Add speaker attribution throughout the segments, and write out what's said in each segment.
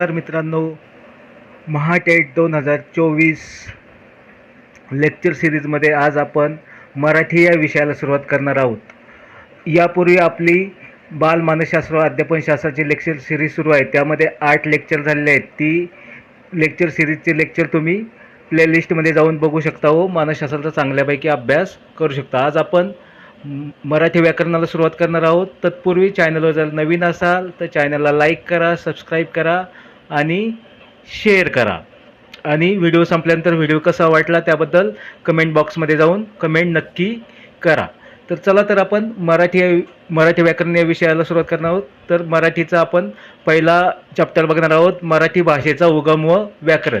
Speaker 1: तर मित्रांनो महाटेट दोन हजार चोवीस लेक्चर सिरीजमध्ये आज आपण मराठी या विषयाला सुरुवात करणार आहोत. यापूर्वी आपली बाल मानसशास्त्र व अध्यापनशास्त्राची लेक्चर सिरीज सुरू आहे. त्यामध्ये आठ लेक्चर झालेले आहेत. ती लेक्चर सिरीजचे लेक्चर तुम्ही प्लेलिस्टमध्ये जाऊन बघू शकता हो. मानसशास्त्राचा चांगल्यापैकी अभ्यास करू शकता. आज आपण मराठी व्याकरणाला सुरुवात करणार आहोत. तत्पूर्वी चॅनलवर जर नवीन असाल तर चॅनलला लाईक करा सबस्क्राईब करा. आणि शेअर करा. आणि व्हिडिओ संपल्यानंतर व्हिडिओ कसा वाटला त्याबद्दल कमेंट बॉक्समध्ये जाऊन कमेंट नक्की करा. तर चला तर आपण मराठी मराठी व्याकरण या विषयाला सुरुवात करणार आहोत. तर मराठीचा आपण पहिला चॅप्टर बघणार आहोत मराठी भाषेचा उगम व व्याकरण.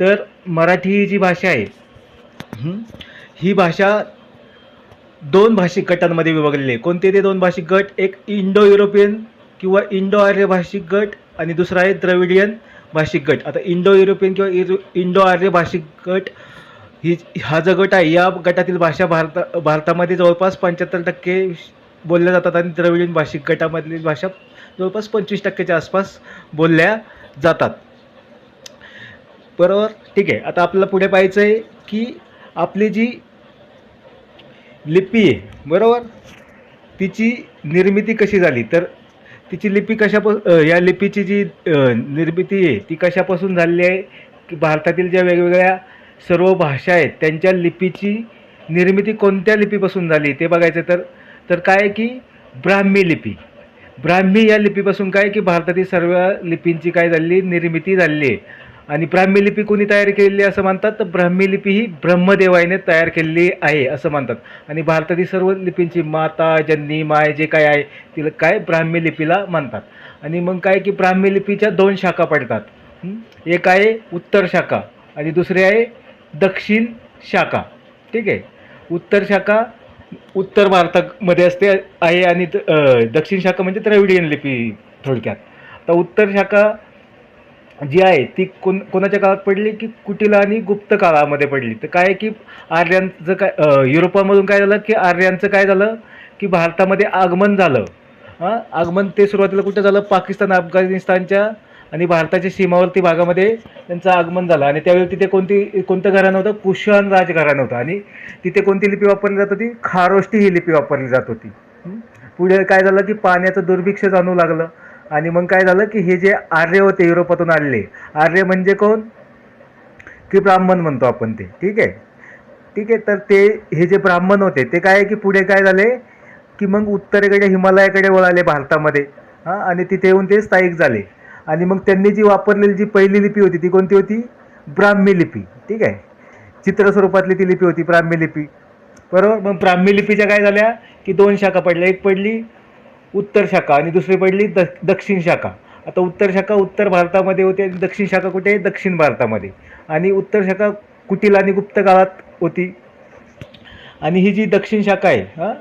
Speaker 1: तर मराठी ही जी भाषा आहे ही भाषा दोन भाषिक गटांमध्ये विभागलेली आहे. कोणते ते दोन भाषिक गट? एक इंडो युरोपियन किंवा इंडो आर्य भाषिक गट आणि दुसरा आहे द्रविडियन भाषिक गट. आता इंडो युरोपियन किंवा इरो इंडो आर्य भाषिक गट ही हा जो गट आहे या गटातील भाषा भारता भारतामध्ये जवळपास पंच्याहत्तर टक्के बोलल्या जातात आणि द्रविडियन भाषिक गटामधील भाषा जवळपास पंचवीस टक्क्याच्या आसपास बोलल्या जातात. बरोबर? ठीक आहे. आता आपल्याला पुढे पाहायचं आहे की आपली जी लिपी आहे बरोबर? तिची निर्मिती कशी झाली? तर तिची लिपी कशापासून या लिपीची जी निर्मिती आहे ती कशापासून झालेली आहे? की भारतातील ज्या वेगवेगळ्या सर्व भाषा आहेत त्यांच्या लिपीची निर्मिती कोणत्या लिपीपासून झाली ते बघायचं तर तर काय आहे की ब्राह्मी लिपी. ब्राह्मी या लिपीपासून काय की भारतातील सर्व लिपींची काय झालेली निर्मिती झालेली आहे. आणि ब्राह्मी लिपी कोणी तयार केलेली असं मानतात तर ब्राह्मी लिपी ही ब्रह्मदेवाने तयार केलेली आहे असं मानतात आणि भारतातील सर्व लिपींची माता जननी माय जे काय आहे तिला काय ब्राह्मी लिपीला मानतात आणि मग काय की ब्राह्मी लिपीच्या दोन शाखा पडतात. एक आहे उत्तर शाखा आणि दुसरी आहे दक्षिण शाखा. ठीक आहे? उत्तर शाखा उत्तर भारतामध्ये असते आहे आणि द- दक्षिण शाखा म्हणजे द्रविडियन लिपी थोडक्यात. आता उत्तर शाखा जी आहे ती कोण कोणाच्या काळात पडली की कुटिला आणि गुप्त काळामध्ये पडली? तर काय आहे की आर्यांचं काय युरोपामधून काय झालं की आर्यांचं काय झालं की भारतामध्ये आगमन झालं. हां आगमन ते सुरुवातीला कुठं झालं? पाकिस्तान अफगाणिस्तानच्या आणि भारताच्या सीमावर्ती भागामध्ये त्यांचं आगमन झालं. आणि त्यावेळी तिथे कोणती कोणतं घराणं होतं? कुशाण राजघराणं होतं. आणि तिथे कोणती लिपी वापरली जात होती? खारोष्टी ही लिपी वापरली जात होती. पुढे काय झालं की पाण्याचं दुर्भिक्ष जाणू लागलं. आणि मग काय झालं की हे जे आर्य होते युरोपातून आलेले आर्य म्हणजे कोण? की ब्राह्मण म्हणतो आपण ते. ठीक आहे? ठीक आहे तर ते हे जे ब्राह्मण होते ते काय आहे की पुढे काय झाले? की मग उत्तरेकडे हिमालयाकडे वळाले भारतामध्ये. हां आणि तिथे येऊन ते स्थायिक झाले. आणि मग त्यांनी जी वापरलेली जी पहिली लिपी होती ती कोणती होती? ब्राह्मी लिपी. ठीक आहे? चित्र स्वरूपातली ती लिपी होती ब्राह्मी लिपी. बरोबर? मग ब्राह्मी लिपीच्या काय झाल्या? की दोन शाखा पडल्या. एक पडली उत्तर शाखा आणि दुसरी पडली द दक्षिण शाखा. आता उत्तर शाखा उत्तर भारतामध्ये होती आणि दक्षिण शाखा कुठे आहे? दक्षिण भारतामध्ये. आणि उत्तर शाखा कुटील आणि गुप्त काळात होती. आणि ही जी दक्षिण शाखा आहे हां?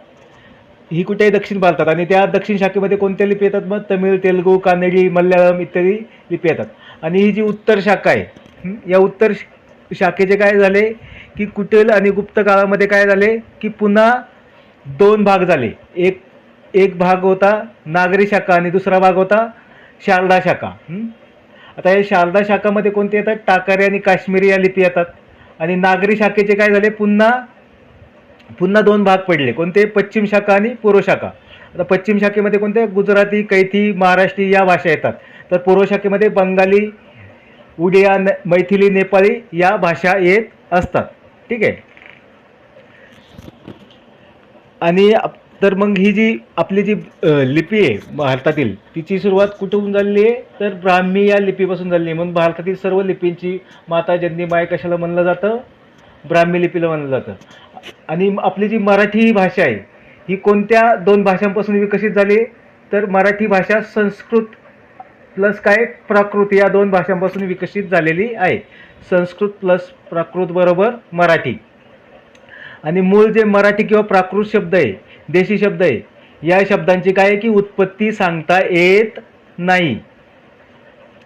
Speaker 1: ही कुठे आहे? दक्षिण भारतात. आणि त्या दक्षिण शाखेमध्ये कोणत्या लिपी येतात मग? तमिळ तेलुगू कानडी मल्याळम इत्यादी लिपी येतात. आणि ही जी उत्तर शाखा आहे या उत्तर शाखेचे काय झाले? की कुटील आणि गुप्त काळामध्ये काय झाले? की पुन्हा दोन भाग झाले. एक एक भाग होता नागरी शाखा आणि दुसरा भाग होता शारदा शाखा. आता या शारदा शाखामध्ये कोणते येतात? टाकारी आणि काश्मीरी या लिपी येतात. आणि नागरी शाखेचे काय झाले? पुन्हा पुन्हा दोन भाग पडले. कोणते? पश्चिम शाखा आणि पूर्व शाखा. आता पश्चिम शाखेमध्ये कोणते? गुजराती कैथी महाराष्ट्री या भाषा येतात. तर पूर्व शाखेमध्ये बंगाली उडिया न मैथिली नेपाळी या भाषा येत असतात. ठीक आहे? आणि आप- तर मग ही जी आपली जी लिपी आहे भारतातील तिची सुरुवात कुठून झालेली आहे? तर ब्राह्मी या लिपीपासून झालेली आहे. म्हणून भारतातील सर्व लिपींची माता जननी माय कशाला म्हणलं जातं? ब्राह्मी लिपीला म्हणलं जातं. आणि आपली जी मराठी ही भाषा आहे ही कोणत्या दोन भाषांपासून विकसित झाली? तर मराठी भाषा संस्कृत प्लस काय? प्राकृत या दोन भाषांपासून विकसित झालेली आहे. संस्कृत प्लस प्राकृत बरोबर मराठी. आणि मूळ जे मराठी किंवा प्राकृत शब्द आहे देशी शब्द आहे. या शब्दांची काय आहे की उत्पत्ती सांगता येत नाही.